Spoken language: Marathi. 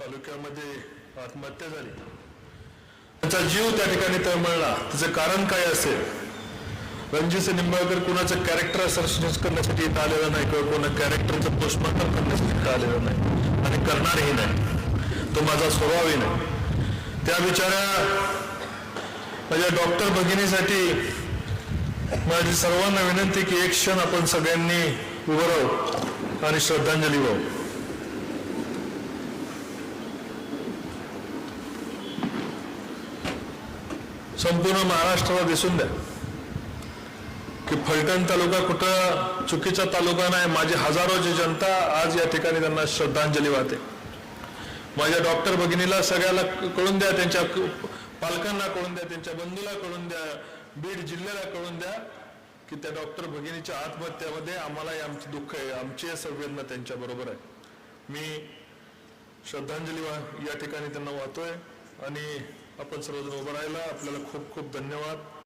तालुक्यामध्ये आत्महत्या झाली. त्याचा जीव त्या ठिकाणी तळमळला. त्याचं कारण काय असेल? रणजित निंबाळकर कुणाचं कॅरेक्टर सर्च करण्यासाठी इथं आलेलं नाही किंवा कोणा कॅरेक्टरचं पोस्टमार्टम करण्यासाठी इथं आलेलं नाही. आणि करणारही नाही. तो माझा स्वभावही नाही. त्या बिचाऱ्या माझ्या डॉक्टर भगिनीसाठी माझी सर्वांना विनंती की एक क्षण आपण सगळ्यांनी उभं राहू आणि श्रद्धांजली वाहू. संपूर्ण महाराष्ट्राला दिसून द्या. की फलटण तालुका कुठं चुकीचा तालुका नाही माझी हजारोची जनता आज या ठिकाणी त्यांना श्रद्धांजली वाहते. माझ्या डॉक्टर भगिनीला सगळ्याला कळून द्या त्यांच्या पालकांना कळून द्या त्यांच्या बंधूला कळून द्या बीड जिल्ह्याला कळून द्या की त्या डॉक्टर भगिनीच्या आत्महत्यामध्ये आम्हाला आमचे दुःख आहे आमची संवेदना त्यांच्या बरोबर आहे. मी श्रद्धांजली या ठिकाणी त्यांना वाहतोय. आणि आपण सर्वजण उभं राहिला आपल्याला खूप खूप धन्यवाद.